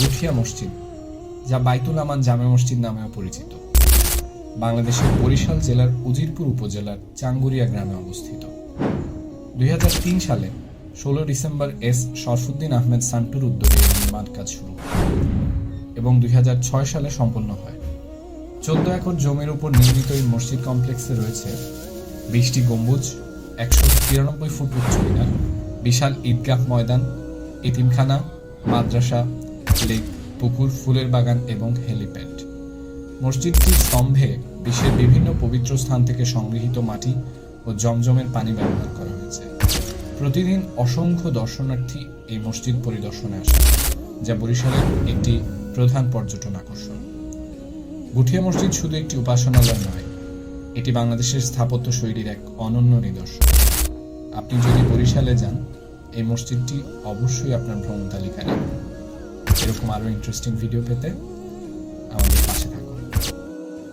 গুঠিয়া মসজিদ, যা বাইতুল আমান জামে মসজিদ নামেও পরিচিত। বাংলাদেশের বরিশাল জেলার উজিরপুর উপজেলার চাঙ্গুরিয়া গ্রামে অবস্থিত। দুই হাজার তিন সালে ষোলো ডিসেম্বর এস শরফুদ্দিন আহমেদ সান্টুর উদ্যোগে নির্মাণ কাজ শুরু এবং দুই হাজার ছয় সালে সম্পন্ন হয়। চোদ্দ একর জমির উপর নির্মিত এই মসজিদ কমপ্লেক্সে রয়েছে বিশটি গম্বুজ, একশো তিরানব্বই ফুট উচ্চ মিনার, বিশাল ঈদগাহ ময়দান, এতিমখানা, মাদ্রাসা লেক পুকুর, ফুলের বাগান এবং হেলিপ্যাড। মসজিদটির স্তম্ভে বিশ্বের বিভিন্ন পবিত্র স্থান থেকে সংগৃহীত মাটি ও জমজমের পানি ব্যবহার করা হয়েছে। প্রতিদিন অসংখ্য দর্শনার্থী এই মসজিদ পরিদর্শনে আসে যা বরিশালের একটি প্রধান পর্যটন আকর্ষণ। গুঠিয়া মসজিদ শুধু একটি উপাসনালয় নয়, এটি বাংলাদেশের স্থাপত্য শৈলীর এক অনন্য নিদর্শন। আপনি যদি বরিশালে যান, এই মসজিদটি অবশ্যই আপনার ভ্রমণ তালিকায় রাখুন। এরকম আরও ইন্টারেস্টিং ভিডিও পেতে আমাদের